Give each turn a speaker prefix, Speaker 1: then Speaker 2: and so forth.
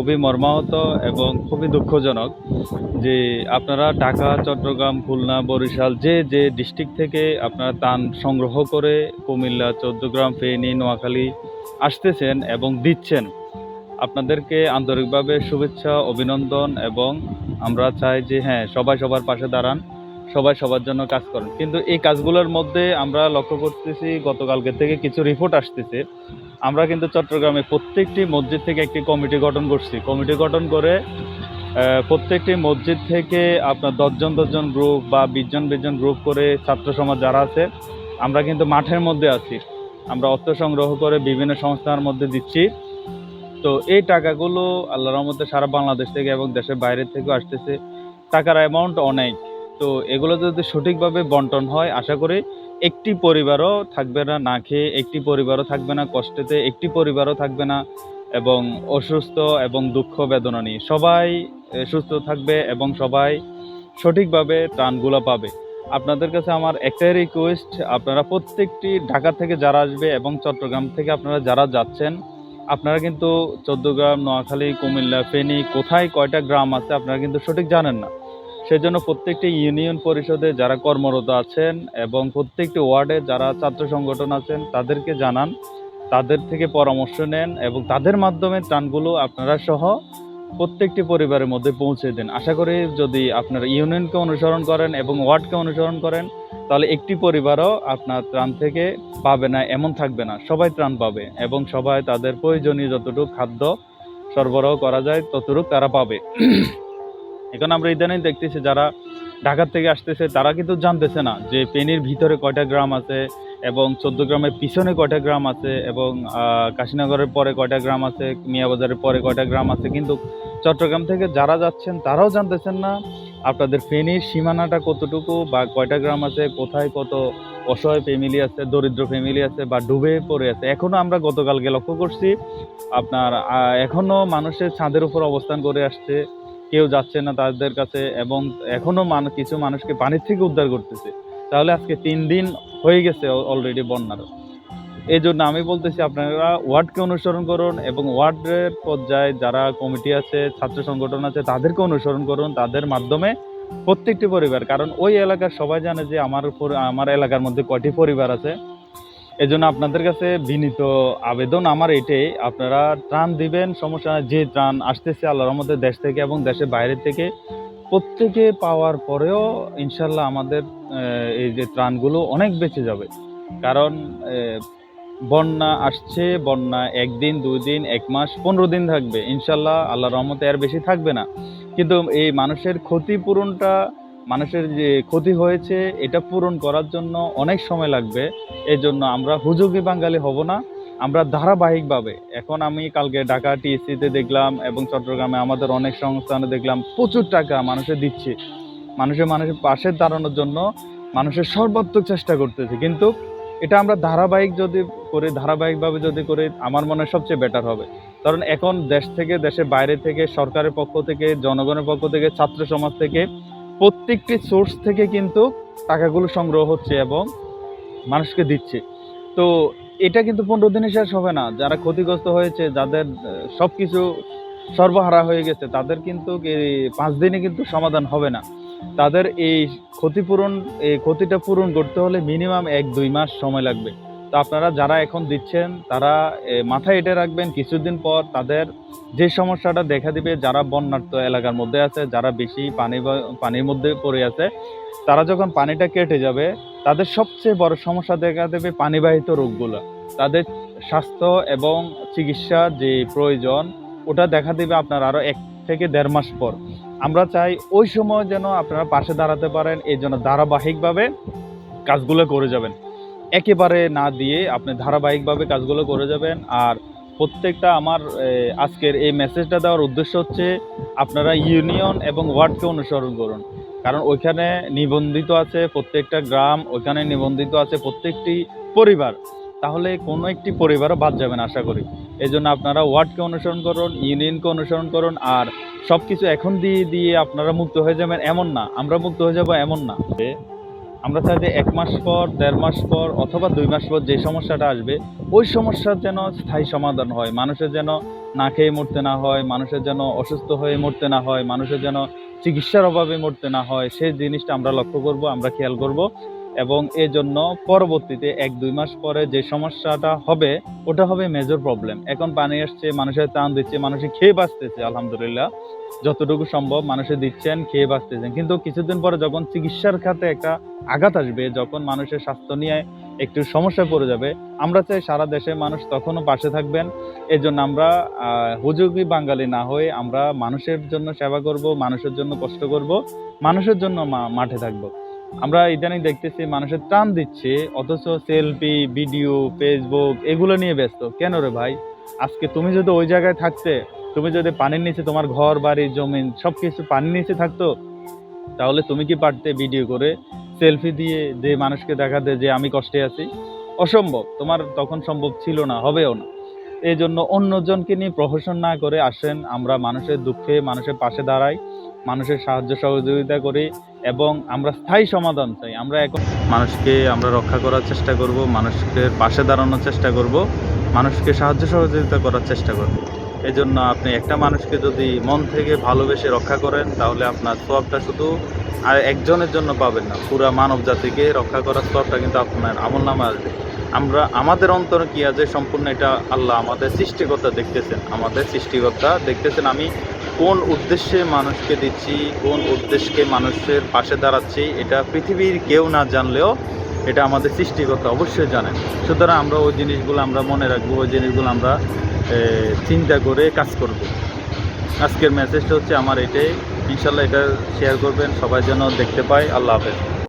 Speaker 1: খুবই মর্মাহত এবং খুবই দুঃখজনক যে আপনারা ঢাকা, চট্টগ্রাম, খুলনা, বরিশাল যে যে ডিস্ট্রিক্ট থেকে আপনারা তান সংগ্রহ করে কুমিল্লা, চৌদ্দগ্রাম, ফেনী, নোয়াখালী আসতেছেন এবং দিচ্ছেন, আপনাদেরকে আন্তরিকভাবে শুভেচ্ছা, অভিনন্দন এবং আমরা চাই যে হ্যাঁ সবাই সবার পাশে দাঁড়ান। সবাই সবার জন্য কাজ করেন কিন্তু এই কাজগুলোর মধ্যে আমরা লক্ষ্য করতেছি গতকালকে থেকে কিছু রিপোর্ট আসতেছে। আমরা কিন্তু চট্টগ্রামে প্রত্যেকটি মসজিদ থেকে একটি কমিটি গঠন করছি। কমিটি গঠন করে প্রত্যেকটি মসজিদ থেকে আপনার দশজন দশজন গ্রুপ বা বিশজন বিশজন গ্রুপ করে ছাত্র সমাজ যারা আছে, আমরা কিন্তু মাঠের মধ্যে আছি। আমরা অর্থ সংগ্রহ করে বিভিন্ন সংস্থার মধ্যে দিচ্ছি। তো এই টাকাগুলো আল্লাহ রহমতে সারা বাংলাদেশ থেকে এবং দেশের বাইরে থেকেও আসতেছে। টাকার অ্যামাউন্ট অনেক। তো এগুলো যদি সঠিকভাবে বন্টন হয়, আশা করি একটি পরিবারও থাকবে না না খেয়ে একটি পরিবারও থাকবে না, কষ্টেতে একটি পরিবারও থাকবে না এবং অসুস্থ এবং দুঃখ বেদনা নিয়ে সবাই সুস্থ থাকবে এবং সবাই সঠিকভাবে ত্রাণগুলো পাবে। আপনাদের কাছে আমার একটাই রিকোয়েস্ট আপনারা প্রত্যেকটি ঢাকা থেকে যারা আসবে এবং চট্টগ্রাম থেকে আপনারা যারা যাচ্ছেন, আপনারা কিন্তু চৌদ্দগ্রাম, নোয়াখালী, কুমিল্লা, ফেনী, কোথায় কয়টা গ্রাম আছে আপনারা কিন্তু সঠিক জানেন না। সেজন্য প্রত্যেকটি ইউনিয়ন পরিষদে যারা কর্মরত আছেন এবং প্রত্যেকটি ওয়ার্ডে যারা ছাত্র সংগঠন আছেন, তাদেরকে জানান, তাদের থেকে পরামর্শ নেন এবং তাদের মাধ্যমে ত্রাণগুলো আপনারা সহ প্রত্যেকটি পরিবারের মধ্যে পৌঁছে দেন। আশা করি যদি আপনারা ইউনিয়নকে অনুসরণ করেন এবং ওয়ার্ডকে অনুসরণ করেন, তাহলে একটি পরিবারও আপনার ত্রাণ থেকে পাবে না, এমন থাকবে না। সবাই ত্রাণ পাবে এবং সবাই তাদের প্রয়োজনীয় যতটুকু খাদ্য সরবরাহ করা যায়, ততটুকু তারা পাবে। এখন আমরা ইদানিং দেখতেছি যারা ঢাকার থেকে আসতেছে, তারা কিন্তু জানতেছে না যে পেনির ভিতরে কয়টা গ্রাম আছে এবং চোদ্দ গ্রামের পিছনে কয়টা গ্রাম আছে এবং কাশীনগরের পরে কয়টা গ্রাম আছে, মিয়াবাজারের পরে কয়টা গ্রাম আছে। কিন্তু চট্টগ্রাম থেকে যারা যাচ্ছেন, তারাও জানতেছেন না আপনাদের ফেনীর সীমানাটা কতটুকু বা কয়টা গ্রাম আছে, কোথায় কত অসহায় ফ্যামিলি আছে, দরিদ্র ফ্যামিলি আছে বা ডুবে পড়ে আছে। এখনও আমরা গতকালকে লক্ষ্য করছি, আপনার এখনও মানুষের ছাদের উপর অবস্থান করে আসছে। কেউ যাচ্ছে না তাদের কাছে এবং এখনও মানুষ কিছু মানুষকে পানির থেকে উদ্ধার করতেছে। তাহলে আজকে তিন দিন হয়ে গেছে অলরেডি বন্যার। এই জন্য আমি বলতেছি আপনারা ওয়ার্ডকে অনুসরণ করুন এবং ওয়ার্ডের পর্যায়ে যারা কমিটি আছে, ছাত্র সংগঠন আছে, তাদেরকে অনুসরণ করুন। তাদের মাধ্যমে প্রত্যেকটি পরিবার, কারণ ওই এলাকার সবাই জানে যে আমার আমার এলাকার মধ্যে কয়টি পরিবার আছে। এজন্য আপনাদের কাছে বিনীত আবেদন আমার এটাই, আপনারা ত্রাণ দিবেন, সমস্যা যে ত্রাণ আসতেছে আল্লাহর রহমতে দেশ থেকে এবং দেশের বাইরে থেকে, প্রত্যেকে পাওয়ার পরেও ইনশাল্লাহ আমাদের এই যে ত্রাণগুলো অনেক বেঁচে যাবে। কারণ বন্যা আসছে, বন্যা একদিন দুই দিন এক মাস, পনেরো দিন থাকবে। ইনশাল্লাহ আল্লাহর রহমতে আর বেশি থাকবে না। কিন্তু এই মানুষের ক্ষতিপূরণটা মানুষের যে ক্ষতি হয়েছে, এটা পূরণ করার জন্য অনেক সময় লাগবে। এই জন্য আমরা হুজুগি বাঙালি হব না, আমরা ধারাবাহিকভাবে। এখন আমি কালকে ঢাকা টিএসসিতে দেখলাম এবং চট্টগ্রামে আমাদের অনেক সংস্থানে দেখলাম, প্রচুর টাকা মানুষে দিচ্ছে। মানুষের মানুষের পাশে দাঁড়ানোর জন্য মানুষের সর্বাত্মক চেষ্টা করতেছে। কিন্তু এটা আমরা ধারাবাহিক যদি করি, ধারাবাহিকভাবে যদি করি, আমার মনে হয় সবচেয়ে বেটার হবে। কারণ এখন দেশ থেকে, দেশের বাইরে থেকে, সরকারের পক্ষ থেকে, জনগণের পক্ষ থেকে, ছাত্র সমাজ থেকে প্রত্যেকটি সোর্স থেকে কিন্তু টাকাগুলো সংগ্রহ হচ্ছে এবং মানুষকে দিচ্ছে। তো এটা কিন্তু পনেরো দিনে শেষ হবে না। যারা ক্ষতিগ্রস্ত হয়েছে, যাদের সব কিছু সর্বহারা হয়ে গেছে, তাদের কিন্তু পাঁচ দিনে কিন্তু সমাধান হবে না। তাদের এই ক্ষতিপূরণ, এই ক্ষতিটা পূরণ করতে হলে মিনিমাম এক দুই মাস সময় লাগবে। তো আপনারা যারা এখন দিচ্ছেন, তারা মাথায় এটা রাখবেন, কিছুদিন পর তাদের যে সমস্যাটা দেখা দিবে, যারা বন্যার্ত এলাকার মধ্যে আছে, যারা বেশি পানি পানির মধ্যে পড়ে আছে, তারা যখন পানিটা কেটে যাবে, তাদের সবচেয়ে বড় সমস্যা দেখা দেবে পানিবাহিত রোগগুলো। তাদের স্বাস্থ্য এবং চিকিৎসা যে প্রয়োজন, ওটা দেখা দেবে আপনার আরও এক থেকে দেড় মাস পর। আমরা চাই ওই সময় যেন আপনারা পাশে দাঁড়াতে পারেন, এই জন্য ধারাবাহিকভাবে কাজগুলো করে যাবেন। একেবারে না দিয়ে আপনি ধারাবাহিকভাবে কাজগুলো করে যাবেন। আর প্রত্যেকটা আমার আজকের এই মেসেজটা দেওয়ার উদ্দেশ্য হচ্ছে আপনারা ইউনিয়ন এবং ওয়ার্ডকে অনুসরণ করুন। কারণ ওইখানে নিবন্ধিত আছে প্রত্যেকটা গ্রাম, ওইখানে নিবন্ধিত আছে প্রত্যেকটি পরিবার। তাহলে কোনো একটি পরিবারও বাদ যাবে না, আশা করি। এই জন্য আপনারা ওয়ার্ডকে অনুসরণ করুন ইউনিয়নকে অনুসরণ করুন, আর সব কিছু এখন দিয়ে দিয়ে আপনারা মুক্ত হয়ে যাবেন এমন না। আমরা মুক্ত হয়ে যাব এমন না। আমরা চাই যে এক মাস পর, দেড় মাস পর অথবা দুই মাস পর যে সমস্যাটা আসবে, ওই সমস্যার যেন স্থায়ী সমাধান হয়। মানুষের যেন না খেয়ে মরতে না হয়, মানুষের যেন অসুস্থ হয়ে মরতে না হয়, মানুষের যেন চিকিৎসার অভাবে মরতে না হয়, সেই জিনিসটা আমরা লক্ষ্য করব, আমরা খেয়াল করব। এবং এই জন্য পরবর্তীতে এক দুই মাস পরে যে সমস্যাটা হবে, ওটা হবে মেজর প্রবলেম এখন পানি আসছে, মানুষের টান দিচ্ছে, মানুষে খেয়ে বাঁচতেছে, আলহামদুলিল্লাহ। যতটুকু সম্ভব মানুষে দিচ্ছেন, খেয়ে বাঁচতেছেন। কিন্তু কিছুদিন পরে যখন চিকিৎসার খাতে একটা আঘাত আসবে, যখন মানুষের স্বাস্থ্য নিয়ে একটু সমস্যা পড়ে যাবে, আমরা চাই সারা দেশে মানুষ তখনও পাশে থাকবেন। এই জন্য আমরা হুজুগি বাঙালি না হয়ে আমরা মানুষের জন্য সেবা করব, মানুষের জন্য কষ্ট করব, মানুষের জন্য মাঠে থাকব। আমরা ইদানিং দেখতেছি মানুষের টান দিচ্ছে, অথচ সেলফি ভিডিও ফেসবুক এগুলো নিয়ে ব্যস্ত। কেন রে ভাই? আজকে তুমি যদি ওই জায়গায় থাকতে, তুমি যদি পানির নিচে তোমার ঘর, বাড়ি, জমিন সব কিছু পানির নিচে থাকতো, তাহলে তুমি কি পারতে ভিডিও করে সেলফি দিয়ে যে মানুষকে দেখাতে যে আমি কষ্টে আছি? অসম্ভব। তোমার তখন সম্ভব ছিল না, হবেও না। এই জন্য অন্যজনকে নিয়ে প্রহসন না করে আসেন, আমরা মানুষের দুঃখে মানুষের পাশে দাঁড়াই। মানুষের সাহায্য সহযোগিতা করি এবং আমরা স্থায়ী সমাধান চাই। আমরা এখন মানুষকে আমরা রক্ষা করার চেষ্টা করব, মানুষকে পাশে দাঁড়ানোর চেষ্টা করব, মানুষকে সাহায্য সহযোগিতা করার চেষ্টা করব। এই জন্য আপনি একটা মানুষকে যদি মন থেকে ভালোবেসে রক্ষা করেন, তাহলে আপনার সবটা শুধু আর একজনের জন্য পাবেন না, পুরা মানব জাতিকে রক্ষা করার সবটা কিন্তু আপনার আমল নামে আসবে। আমরা, আমাদের অন্তর কি আছে? সম্পূর্ণ এটা আল্লাহ আমাদের সৃষ্টিকর্তা দেখতেছেন, আমাদের সৃষ্টিকর্তা দেখতেছেন। আমি কোন উদ্দেশ্যে মানুষকে দিচ্ছি, কোন উদ্দেশ্যকে মানুষের পাশে দাঁড়াচ্ছি, এটা পৃথিবীর কেউ না জানলেও এটা আমাদের সৃষ্টিকর্তা অবশ্যই জানেন। সুতরাং আমরা ওই জিনিসগুলো আমরা মনে রাখব, ওই জিনিসগুলো আমরা চিন্তা করে কাজ করব। আজকের মেসেজটা হচ্ছে আমার এটাই। ইনশাল্লাহ এটা শেয়ার করবেন, সবাই যেন দেখতে পায়। আল্লাহ হাফেজ।